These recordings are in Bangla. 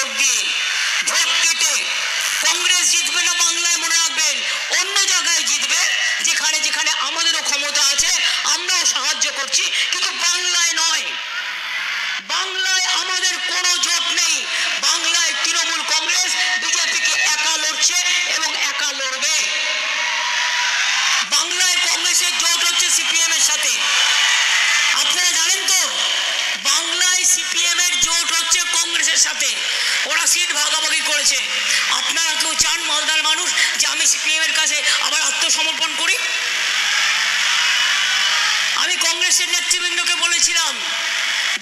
ভোট দিয়ে ভোট কেটে কংগ্রেস জিতবে না বাংলায় মনে রাখবেন অন্য জায়গায় জিতবে যেখানে যেখানে আমাদেরও ক্ষমতা আছে আমরাও সাহায্য করছি কিন্তু বাংলায় নয় বাংলায় আমাদের কোনো জোট নেই বাংলায় তৃণমূল কংগ্রেস বিজেপিকে একা লড়ছে এবং একা লড়বে বাংলায় কংগ্রেসের জোট হচ্ছে সিপিএম এর সাথে আপনারা জানেন তো বাংলায় সিপিএম এর জোট হচ্ছে সাথে। ওরা সিট ভাগাভাগি করেছে। আপনারা কেউ চান মালদার মানুষ যে আমি সিপিএমের কাছে আবার আত্মসমর্পণ করি? আমি কংগ্রেসের নেতৃবৃন্দকে বলেছিলাম,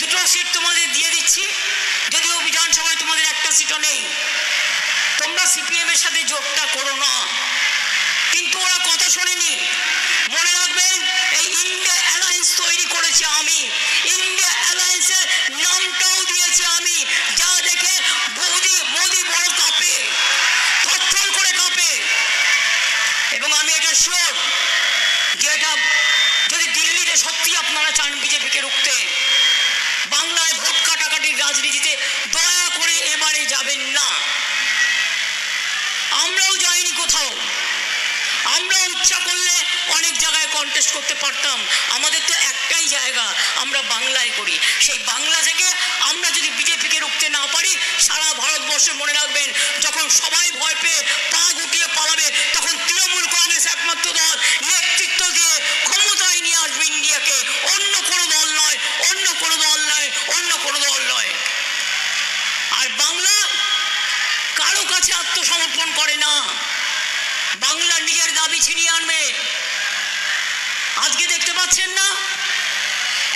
দুটো সিট তোমাদের দিয়ে দিচ্ছি, যদিও বিধানসভায় তোমাদের একটা সিটও নেই। তোমরা সিপিএমের সাথে যোগটা করো না। কিন্তু ওরা কথা শুনিনি। মনে রাখবেন এই ইন্ডিয়া অ্যালায়েন্স তৈরি করেছি আমি। ইন্ডিয়া অ্যালায়েন্সের নামটাও দিয়েছি আমি, যা দেখে বৌদি মোদি বড় কাঁপে, থরথর করে কাঁপে। এবং আমি এটা শিওর যে এটা যদি দিল্লিতে সত্যি আপনারা চান বিজেপিকে রুখতে বাংলায় ভোট কাটাকাটির রাজনীতিতে দয়া করে এবারে যাবেন না আমরাও যাইনি কোথাও আমরা ইচ্ছা করলে অনেক জায়গায় কন্টেস্ট করতে পারতাম, আমাদের তো একটাই জায়গা, আমরা বাংলায় করি। সেই বাংলা থেকে আমরা যদি বিজেপিকে রুখতে না পারি, সারা ভারতবর্ষে মনে রাখবেন, যখন সবাই ভয় পেয়ে পা গুটিয়ে পালাবে, তখন তৃণমূল কংগ্রেস একমাত্র দল নেতৃত্ব দিয়ে ক্ষমতায় নিয়ে আসবে ইন্ডিয়াকে। অন্য কোনো দল নয়, অন্য কোনো দল নয়, অন্য কোনো দল নয়। আর বাংলা কারও কাছে আত্মসমর্পণ করে না। বাংলা নিজের দাবি ছিনিয়ে আনবে। আজকে দেখতে পাচ্ছেন না?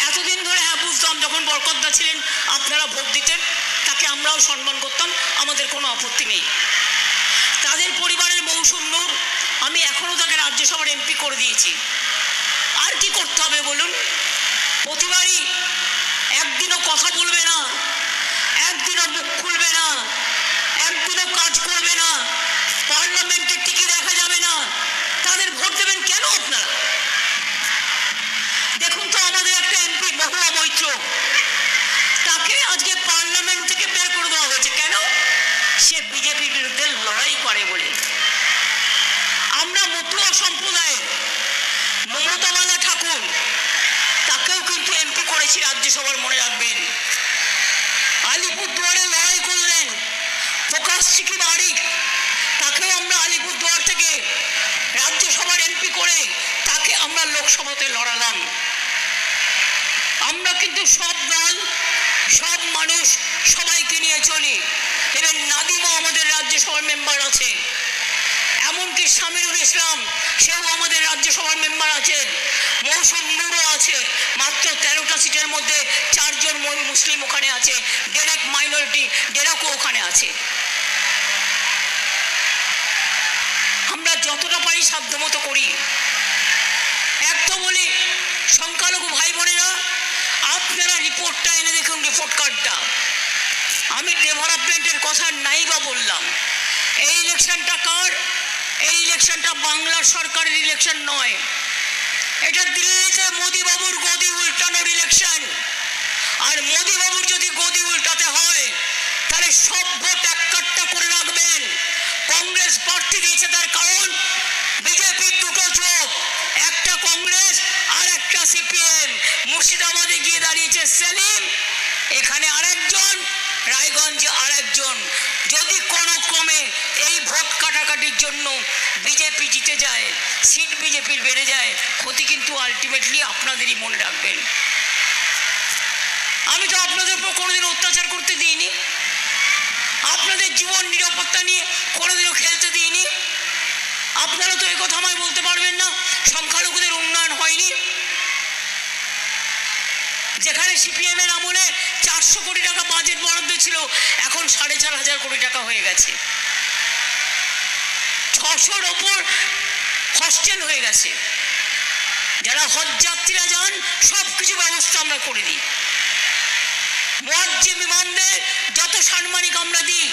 এতদিন ধরে হ্যাঁ বুঝতাম যখন বরকতদা ছিলেন, আপনারা ভোট দিতেন, তাকে আমরাও সম্মান করতাম, আমাদের কোনো আপত্তি নেই। তাদের পরিবারের মৌসুম নূর, আমি এখনও তাকে রাজ্যসভার এমপি করে দিয়েছি। আর কি করতে হবে বলুন? প্রতিবারই একদিনও কথা বলবে না একদিনও মুখ খুলবে না, একদিনও কাজ করবে না, পার্লামেন্টে টিকে দেখা যাবে না তাদের ভোট দেবেন কেন আপনারা দেখুন তো আমাদের একটা এমপি মহুয়া মৈত্র তাকে আজকে পার্লামেন্ট থেকে বের করে দেওয়া হয়েছে কেন সে বিজেপির বিরুদ্ধে লড়াই করে বলে আমরা মতুয়া সম্প্রদায়ের মমতাবালা ঠাকুর তাকেও কিন্তু এমপি করেছি রাজ্যসভার মনে রাখবেন আলিপুরদুয়ারে লড়াই করলেন সিকি বাড়ি তাকেও আমরা আলিপুরদুয়ার থেকে রাজ্যসভার এমপি করে তাকে আমরা লোকসভাতে লড়ালাম। আমরা কিন্তু সব দল, সব মানুষ সবাইকে নিয়ে চলি। এবং নাদিমা আমাদের রাজ্যসভার মেম্বার আছে। এমনকি সামিরুল ইসলাম, সেও আমাদের রাজ্যসভার মেম্বার আছে। মৌসুম নুরও আছে। মাত্র তেরোটা সিটের মধ্যে চারজন মুসলিম ওখানে আছে। ডেরেক মাইনরিটি ডেরাকও ওখানে আছে আমরা যতটা পারি সাধ্যমতো করি। এক তো বলি সংখ্যালঘু ভাই বোনেরা আপনারা রিপোর্টটা এনে দেখুন রিপোর্ট কার্ডটা আমি ডেভেলপমেন্টের কথা নাই বা বললাম। এই ইলেকশনটা কার? এই ইলেকশনটা বাংলার সরকারের ইলেকশন নয়। এটা দিল্লিতে মোদিবাবুর গদি উল্টানোর ইলেকশন আর মোদিবাবুর যদি গদি উল্টাতে হয়, তাহলে সব ভোট একটা করে রাখবেন। কংগ্রেস প্রার্থী দিয়েছে তার কারণ বিজেপির দুটো চোখ, একটা কংগ্রেস আর একটা সিপিএম। মুর্শিদাবাদে গিয়ে দাঁড়িয়েছে সেলিম, এখানে আরেকজন, রায়গঞ্জে আরেকজন। যদি কোনো ক্রমে এই ভোট কাটাকাটির জন্য বিজেপি জিতে যায়, সিট বিজেপির বেড়ে যায়, ক্ষতি কিন্তু আলটিমেটলি আপনাদেরই মনে রাখবেন। আমি তো আপনাদের উপর কোনোদিন অত্যাচার করতে দিইনি। আপনাদের জীবন নিরাপত্তা নিয়ে কোনোদিনও খেলতে দিইনি। আপনারা তো এই কথা আমায় বলতে পারবেন না, সংখ্যালঘুদের উন্নয়ন হয়নি। যেখানে সিপিএম এর আমলে চারশো কোটি টাকা বাজেট বরাদ্দ ছিল, এখন সাড়ে চার হাজার কোটি টাকা হয়ে গেছে। ছশোর ওপর হস্টেল হয়ে গেছে। যারা হজযাত্রীরা যান সব কিছু ব্যবস্থা আমরা করে দিই। মোয়াজ্জে বিমানদের যত সাম্মানিক আমরা দিই,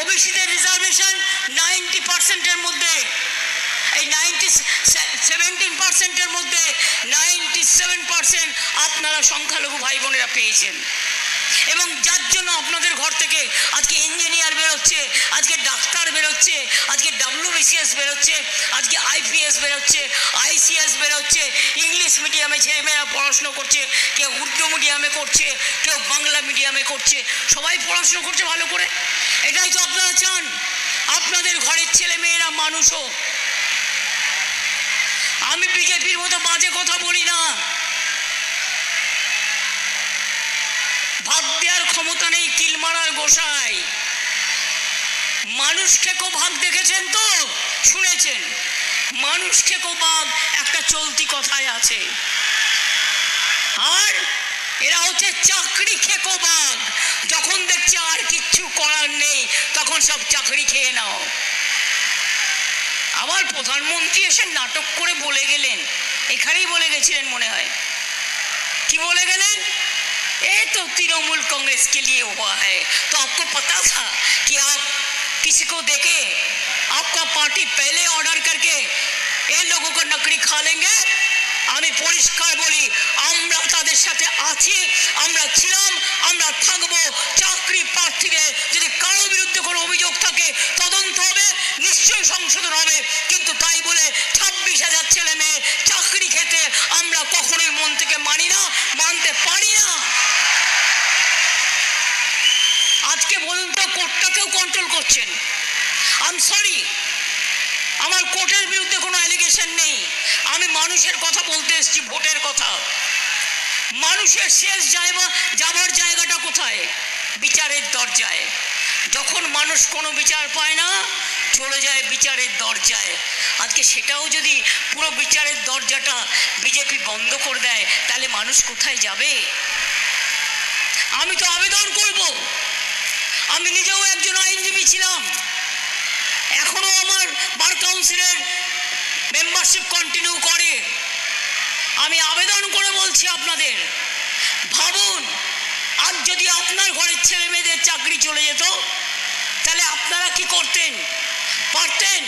ওবিসিদের রিজার্ভেশন নাইনটি পার্সেন্টের মধ্যে, এই নাইনটি সেভেন্টিন পার্সেন্টের মধ্যে নাইনটি সেভেন পার্সেন্ট আপনারা সংখ্যালঘু ভাই বোনেরা পেয়েছেন। এবং যার জন্য আপনাদের ঘর থেকে আজকে ইঞ্জিনিয়ার বেরোচ্ছে, আজকে ডাক্তার বেরোচ্ছে, আজকে ডাব্লিউবিসিএস বেরোচ্ছে, আজকে আইপিএস বেরোচ্ছে আইসিএস বেরোচ্ছে ইংলিশ মিডিয়ামে ছেলেমেয়েরা পড়াশুনো করছে, কেউ উর্দু মিডিয়ামে করছে, কেউ বাংলা মিডিয়ামে করছে, সবাই পড়াশুনো করছে ভালো করে? এটাই তো আপনারা চান। আপনাদের ঘরের ছেলেমেয়েরা মানুষ হোক আমি বিজেপির মতো বাজে কথা বলি না ভাত দেওয়ার ক্ষমতা নেই কিল মারার গোসাই। মানুষ খেকো ভাগ দেখেছেন তো? শুনেছেন? মানুষ খেকো ভাগ একটা চলতি কথায় আছে। আর এরা হচ্ছে চাকরি খেকো বাঘ যখন দেখছে আর কিচ্ছু করার নেই, তখন সব চাকরি খেয়ে নাও। আবার প্রধানমন্ত্রী এসে নাটক করে বলে গেলেন। এখানেই বলে গেছিলেন মনে হয়। কি বলে গেলেন? ये तो तृणमूल कांग्रेस के लिए हुआ है तो आपको पता था कि आप किसी को देके आपका पार्टी पहले ऑर्डर करके इन लोगों को नकड़ी खा लेंगे আমি পরিষ্কার বলি আমরা তাদের সাথে আছি আমরা ছিলাম আমরা থাকবো চাকরি প্রার্থীদের যদি কারো বিরুদ্ধে কোনো অভিযোগ থাকে তদন্ত হবে নিশ্চয়ই সংশোধন হবে করছেন? আম সরি আমার কোর্টের বিরুদ্ধে কোনো অ্যালিগেশন নেই। আমি মানুষের কথা বলতে এসেছি, ভোটের কথা। মানুষের শেষ জায়গা যাবার জায়গাটা কোথায়? বিচারের দরজায়। যখন মানুষ কোনো বিচার পায় না, চলে যায় বিচারের দরজায়। আজকে সেটাও যদি পুরো বিচারের দরজাটা বিজেপি বন্ধ করে দেয়, তাহলে মানুষ কোথায় যাবে? আমি তো আবেদন করব। আমি নিজেও একজন আইনজীবী ছিলাম। এখনও আমার বার কাউন্সিলের মেম্বারশিপ কন্টিনিউ করে। আমি আবেদন করে বলছি আপনাদের, ভাবুন, আজ যদি আপনার ঘরের ছেলে মেয়েদের চাকরি চলে যেত, তাহলে আপনারা কি করতেন? পারতেন?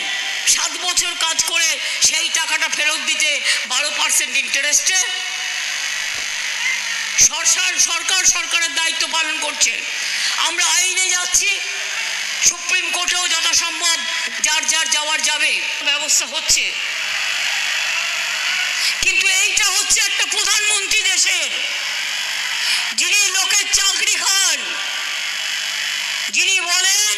সাত বছর কাজ করে সেই টাকাটা ফেরত দিতে বারো পার্সেন্ট ইন্টারেস্টে সরকার সরকার সরকারের দায়িত্ব পালন করছে। আমরা আইনে যাচ্ছি, সুপ্রিম কোর্টেও যথাসম্ভব যার যার যাওয়ার যাবে, ব্যবস্থা হচ্ছে। কিন্তু এইটা হচ্ছে একটা প্রধানমন্ত্রী দেশের, যিনি লোকের চাকরি খান। যিনি বলেন,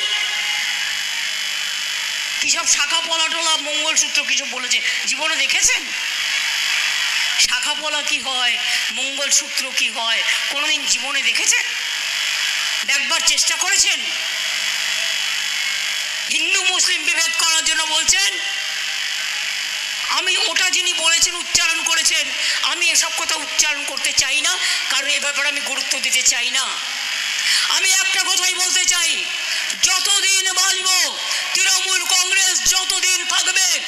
কিসব শাখা পলাটলা মঙ্গলসূত্র কিছু বলেছে, জীবনে দেখেছেন? শাখা পলা কি হয়? মঙ্গলসূত্র কি হয়? কোনোদিন জীবনে দেখেছেন? দেখবার চেষ্টা করেছেন? হিন্দু, মুসলিম বিভেদ করার জন্য বলছেন, আমি ওটা যিনি বলেছেন, উচ্চারণ করেছেন, আমি এসব কথা উচ্চারণ করতে চাই না, কারণ এ ব্যাপারে আমি গুরুত্ব দিতে চাই না। আমি একটা কথাই বলতে চাই যতদিন বাঁচব, তৃণমূল কংগ্রেস যতদিন থাকবে,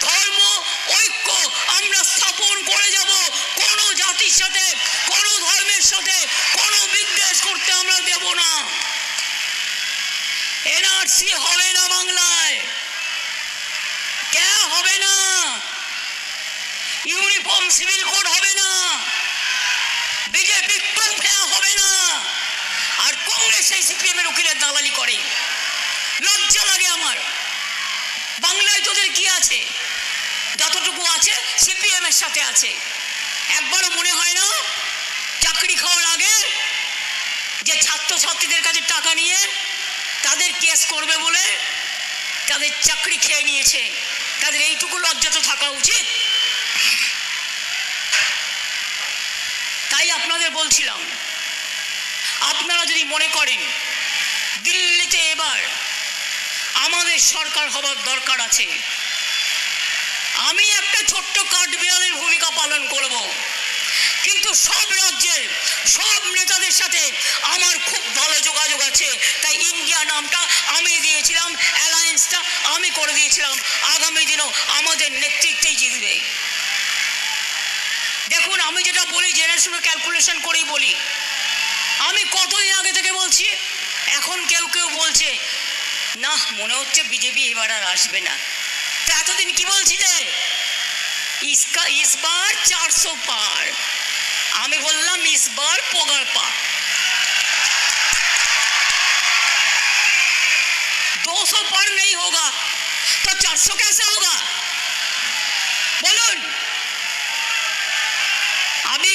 ধর্ম, ঐক্য আমরা স্থাপন করে যাব। কোনো জাতির সাথে, কোনো ধর্মের সাথে, কোনো বিদ্বেষ করতে আমরা দেব না। এনআরসি হবে না বাংলায়। কে হবে না? ইউনিফর্ম, সিভিল কোড হবে না বিজেপি টুপে হবে না আর কংগ্রেস এই সিপিএম এর উকিলের দালালি করে। লজ্জা লাগে আমার। বাংলায় তোদের কি আছে? যতটুকু আছে সিপিএম এর সাথে আছে। একবারও মনে হয় না, চাকরি খাওয়ার আগে যে ছাত্রছাত্রীদের কাছে টাকা নিয়ে তাদের কেস করবে বলে তাদের চাকরি খেয়ে নিয়েছে। তাদের এইটুকু লজ্জা তো থাকা উচিত। তাই আপনাদের বলছিলাম আপনারা যদি মনে করেন, দিল্লিতে এবার আমাদের সরকার হবার দরকার আছে, আমি একটা ছোট্ট কাঠবিড়ালের ভূমিকা পালন করব। কিন্তু সব রাজ্যের সব নেতাদের সাথে আমার খুব ভালো যোগাযোগ আছে, তাই ইন্ডিয়া নামটা আমি দিয়েছিলাম, অ্যালায়েন্সটা আমি করে দিয়েছিলাম, আগামী দিনও আমাদের নেতৃত্বেই জিতবে। দেখুন, আমি যেটা বলি, জেনে শুনে ক্যালকুলেশন করেই বলি আমি কতদিন আগে থেকে বলছি? এখন কেউ কেউ বলছে, না, মনে হচ্ছে বিজেপি এবার আর আসবে না। তা এতদিন কি বলছি ইসকা, ইসবার চারশো পার। আমি বললাম, ইসবার পগার পার দুশো পার নেই नहीं তো চারশো चार सौ বলুন। আমি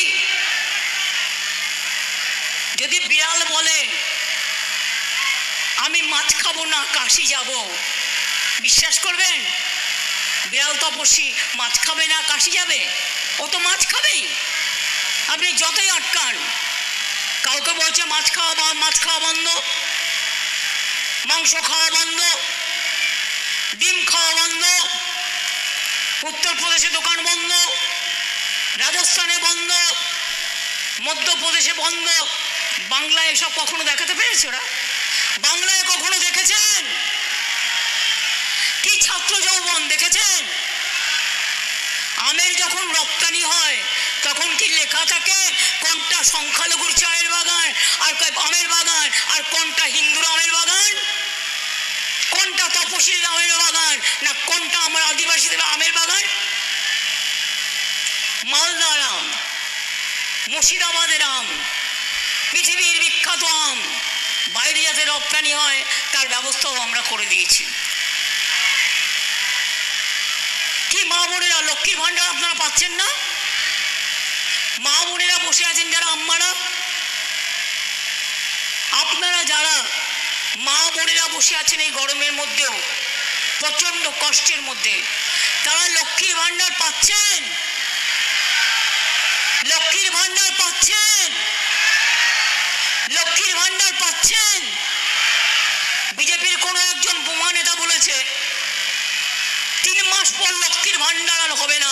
যদি বিড়াল বলে, আমি মাছ খাব না, কাশি যাব। বিশ্বাস করবেন? বিড়াল তপস্বী, মাছ খাবে না, কাশি যাবে? ও তো মাছ খাবেই। আপনি যতই আটকান, কাউকে বলছে, মাছ খাওয়া বা- মাছ খাওয়া বন্ধ, মাংস খাওয়া বন্ধ, ডিম খাওয়া বন্ধ, উত্তরপ্রদেশে দোকান বন্ধ, রাজস্থানে বন্ধ, মধ্যপ্রদেশে বন্ধ বাংলায় এসব কখনো দেখাতে পেরেছে ওরা? বাংলায় কখনো দেখেছেন? কি ছাত্র যৌবন দেখেছেন? আমের যখন রপ্তানি হয়, তখন কি লেখা থাকে? কোনটা সংখ্যালঘুর চায়ের বাগান, আর আমের বাগান, আর কোনটা হিন্দুর আমের বাগান? কোনটা তপশিল আমের বাগান, না কোনটা আমার আদিবাসীদের আমের বাগান? মালদার আম, মুর্শিদাবাদের আম পৃথিবীর বিখ্যাত আম। বাইরে যাতে রপ্তানি হয়, তার ব্যবস্থাও আমরা করে দিয়েছি। কি মা বোনেরা, লক্ষ্মীর ভাণ্ডার আপনারা পাচ্ছেন না? মা বোনেরা বসে আছেন যারা আম্মারা? আপনারা যারা মা বোনেরা বসে আছেন এই গরমের মধ্যেও, প্রচণ্ড কষ্টের মধ্যে, তারা লক্ষ্মীর ভাণ্ডার পাচ্ছেন? লক্ষ্মীর ভাণ্ডার পাচ্ছেন? লক্ষ্মীর ভাণ্ডার পাচ্ছেন। বিজেপির কোনো একজন বোমা নেতা বলেছে, তিন মাস পর লক্ষ্মীর ভান্ডার আর হবে না।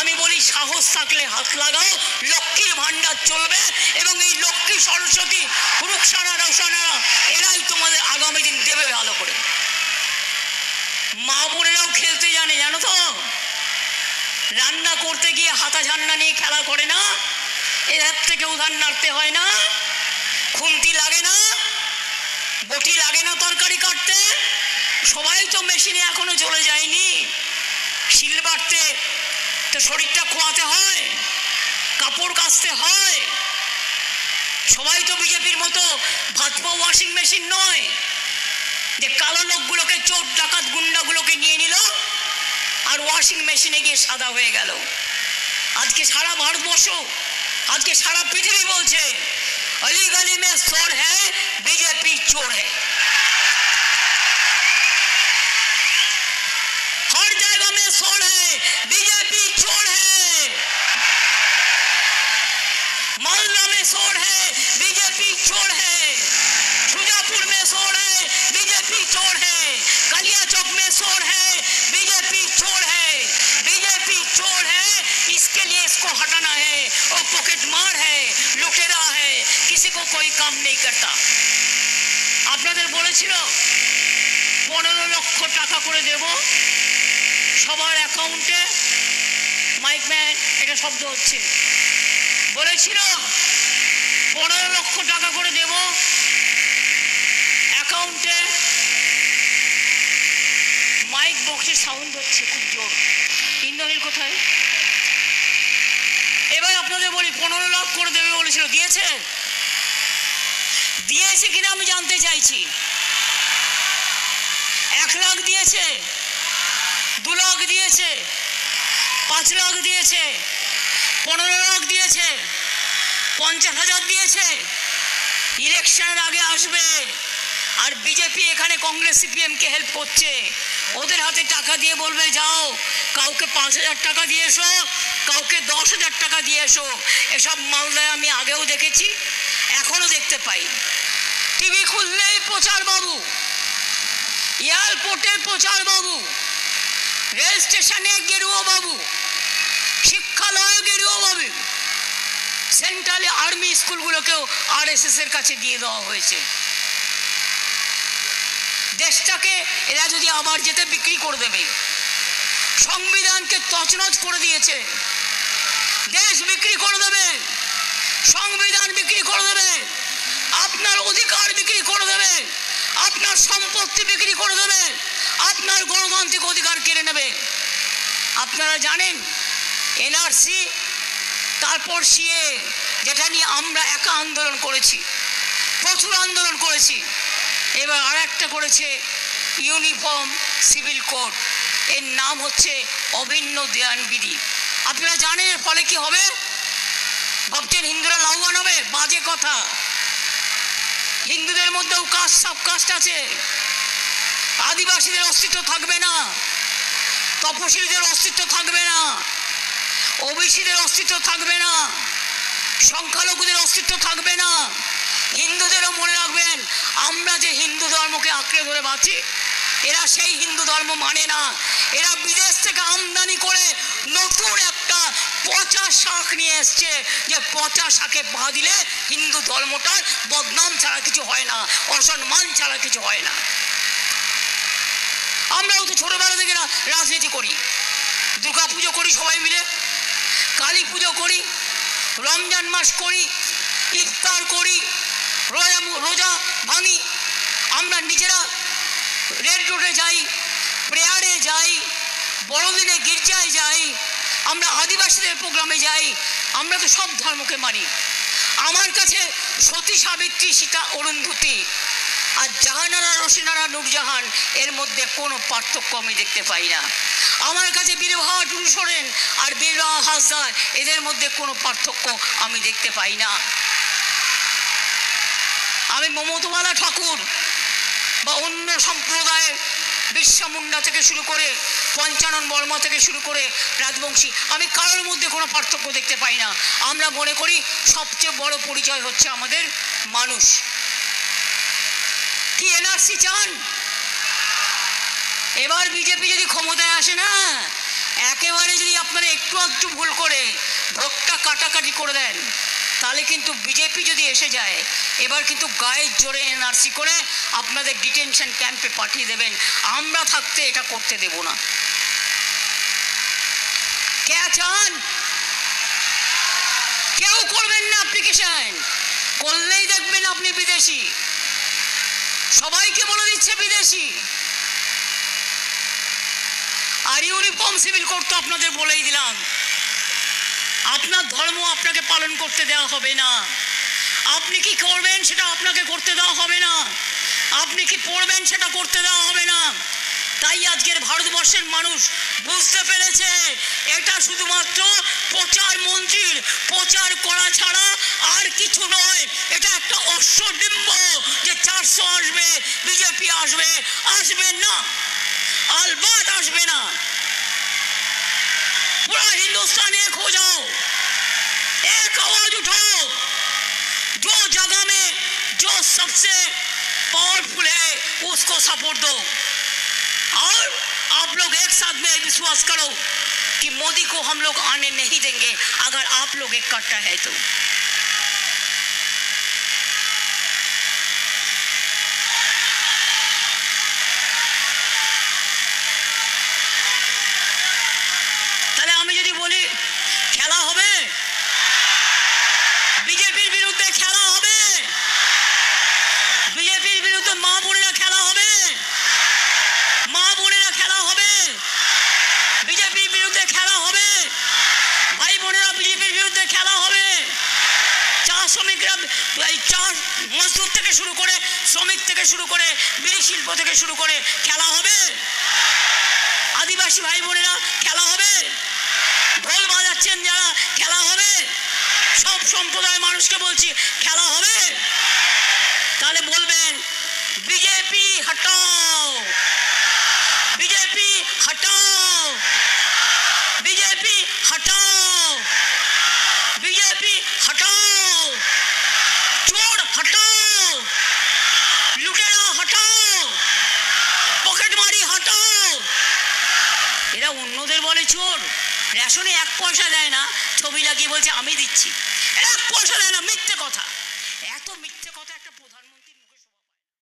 আমি বলি, সাহস থাকলে হাত লাগাও, লক্ষ্মীর ভাণ্ডার চলবে এবং এই লক্ষ্মী সরস্বতী রুকসানা রসানারা এরাই তোমাদের আগামী দিন দেবে ভালো করে। মা বোনেরাও খেলতে জানে, জানো তো? রান্না করতে গিয়ে হাতা ঝান্না নিয়ে খেলা করে না, এর থেকে উধার নাড়তে হয় না। খুন্তি লাগে না, বটি লাগে না তরকারি কাটতে। সবাই তো মেশিনে এখনও চলে যায়নি। শিল বাটতে তো শরীরটা খোয়াতে হয়, কাপড় কাচতে হয়। সবাই তো বিজেপির মতো ভাতপা ওয়াশিং মেশিন নয়। যে কালো লোকগুলোকে চোর, ডাকাত গুন্ডাগুলোকে নিয়ে নিল আর ওয়াশিং মেশিনে গিয়ে সাদা হয়ে গেল। আজকে সারা ভারতবর্ষ, আজকে সারা পৃথিবী বলছে अली गली में शोर है, बीजेपी चोर है। हर जगह में शोर है, बीजेपी चोर है। मालदा में शोर है, बीजेपी चोर है। शुजापुर में शोर है, बीजेपी चोर है। कलिया चौक में शोर है, बीजेपी चोर है। बीजेपी चोर है, इसके लिए इसको हटाना कोई काम नहीं करता আপনাদের বলেছিল পনেরো লক্ষ টাকা করে দেব সবার অ্যাকাউন্টে মাইক ম্যান এটা শব্দ হচ্ছে বলেছিল পনেরো লক্ষ টাকা করে দেব অ্যাকাউন্টে মাইক বক্সের সাউন্ড হচ্ছে খুব জোর ইন্দ্রনীল কোথায় এবার আপনাদের বলি পনেরো লাখ করে দেবে বলেছিল দিয়েছে দিয়েছে কিনা আমি জানতে চাইছি। এক লাখ দিয়েছে, দু লাখ দিয়েছে, পাঁচ লাখ দিয়েছে, পনেরো লাখ দিয়েছে, পঞ্চাশ হাজার দিয়েছে। ইলেকশনের আগে আসবে আর বিজেপি এখানে কংগ্রেস সিপিএমকে হেল্প করছে। ওদের হাতে টাকা দিয়ে বলবে, যাও, কাউকে পাঁচ হাজার টাকা দিয়ে এসো, কাউকে দশ হাজার টাকা দিয়ে এসো। এসব মালদায় আমি আগেও দেখেছি। এখনও দেখতে পাই। টিভি খুললেই প্রচার বাবু। এয়ারপোর্টে প্রচার বাবু। রেল স্টেশনে গেরুয়া বাবু। শিক্ষালয়ে গেরুয়া বাবু। সেন্ট্রালে আর্মি স্কুলগুলোকেও আর এস এর কাছে দিয়ে দেওয়া হয়েছে। দেশটাকে এরা যদি আবার যেতে বিক্রি করে দেবে। সংবিধানকে তছনছ করে দিয়েছে। দেশ বিক্রি করে দেবে। সংবিধান বিক্রি করে দেবে। আপনার অধিকার বিক্রি করে দেবে। আপনার সম্পত্তি বিক্রি করে দেবে। আপনার গণতান্ত্রিক অধিকার কেড়ে নেবে। আপনারা জানেন, এনআরসি, তারপর সিএ, যেটা নিয়ে আমরা একা আন্দোলন করেছি, প্রচুর আন্দোলন করেছি। এবার আর একটা করেছে ইউনিফর্ম সিভিল কোড। এর নাম হচ্ছে অভিন্ন দেয়ান বিধি আপনারা জানেন এর ফলে কি হবে? ভাবছেন হিন্দুরা লাভবান হবে বাজে কথা। হিন্দুদের মধ্যেও কাস্ট সাব কাস্ট আছে। আদিবাসীদের অস্তিত্ব থাকবে না। তপশিলীদের অস্তিত্ব থাকবে না। ওবিসিদের অস্তিত্ব থাকবে না। সংখ্যালঘুদের অস্তিত্ব থাকবে না। হিন্দুদেরও মনে রাখবেন, আমরা যে হিন্দু ধর্মকে আঁকড়ে ধরে বাঁচি, এরা সেই হিন্দু ধর্ম মানে না। এরা বিদেশ থেকে আমদানি করে নতুন একটা পচা শাক নিয়ে এসছে। যে পচা শাকে পা দিলে হিন্দু ধর্মটার বদনাম ছাড়া কিছু হয় না, অসম্মান ছাড়া কিছু হয় না। আমরাও তো ছোটবেলা থেকে রাজনীতি করি। দুর্গা পুজো করি সবাই মিলে কালী পুজো করি, রমজান মাস করি, ইফতার করি, রোজা রোজা ভাঙি। আমরা নিজেরা রেড রোডে যাই প্রেয়ারে যাই, বড়দিনে গির্জায় যাই আমরা আদিবাসীদের প্রোগ্রামে যাই, আমরা তো সব ধর্মকে মানি। আমার কাছে সতী সাবিত্রী সীতা অরুন্ধতী আর জাহানারা রসিনারা নূরজাহান, এর মধ্যে কোনো পার্থক্য আমি দেখতে পাই না। আমার কাছে বীরবাহা টুরু সোরেন আর বীরবাহা হাসদার এদের মধ্যে কোনো পার্থক্য আমি দেখতে পাই না। আমি মমতমালা ঠাকুর বা অন্য সম্প্রদায়ের বিশ্বা মুন্ডা থেকে শুরু করে পঞ্চানন বর্মা থেকে শুরু করে রাজবংশী। আমি কারোর মধ্যে কোনো পার্থক্য দেখতে পাই না। আমরা মনে করি সবচেয়ে বড় পরিচয় হচ্ছে আমাদের মানুষ। কি এনআরসি চান? এবার বিজেপি যদি ক্ষমতায় আসে না, একেবারে যদি আপনারা একটু একটু ভুল করে ভোটটা কাটাকাটি করে দেন তাহলে কিন্তু বিজেপি যদি এসে যায়, এবার কিন্তু গায়ের জোরে এনআরসি করে আপনাদের ডিটেনশন ক্যাম্পে পাঠিয়ে দেবেন। আমরা থাকতে এটা করতে দেব না। কে চান কেউ করবেন না অ্যাপ্লিকেশন করলেই দেখবেন আপনি বিদেশি। সবাইকে বলে দিচ্ছে বিদেশি। আর ইউনিফর্ম সিভিল কোড আপনাদের বলেই দিলাম। আপনার ধর্ম আপনাকে পালন করতে দেওয়া হবে না। আপনি কি করবেন সেটা আপনাকে করতে দেওয়া হবে না। আপনি কি পড়বেন সেটা করতে দেওয়া হবে না। তাই আজকের ভারতবর্ষের মানুষ বুঝতে পেরেছে, এটা শুধুমাত্র প্রচার মন্ত্রীর প্রচার করা ছাড়া আর কিছু নয়, এটা একটা অশ্বডিম্ব যে চারশো আসবে, বিজেপি আসবে আসবে না। আলবাদ আসবে না। पूरा हिंदुस्तान एक हो जाओ, एक आवाज़ उठाओ, जो जगह में, जो सबसे पावरफुल है, उसको सपोर्ट दो। और आप लोग एक साथ में विश्वास करो कि मोदी को हम लोग आने नहीं देंगे, अगर आप लोग इकट्ठा है तो। মজদুর থেকে শুরু করে, শ্রমিক থেকে শুরু করে, বিড়ি শিল্প থেকে শুরু করে, খেলা হবে? আদিবাসী ভাই বোনেরা খেলা হবে? ঢোল বাজাচ্ছেন যারা, খেলা হবে? সব সম্প্রদায়ের মানুষকে বলছি, খেলা হবে? তাহলে বলবেন, বিজেপি, হটাও! বিজেপি, হটাও বিজেপি হটাও বিজেপি হটাও চোর হটাও লুটেরা হটাও পকেটমারি হটাও এরা অন্যদের বলে চোর রেশনে এক পয়সা দেয় না, ছবি লাগিয়ে বলছে, আমি দিচ্ছি। এক পয়সা দেয় না, মিথ্যে কথা।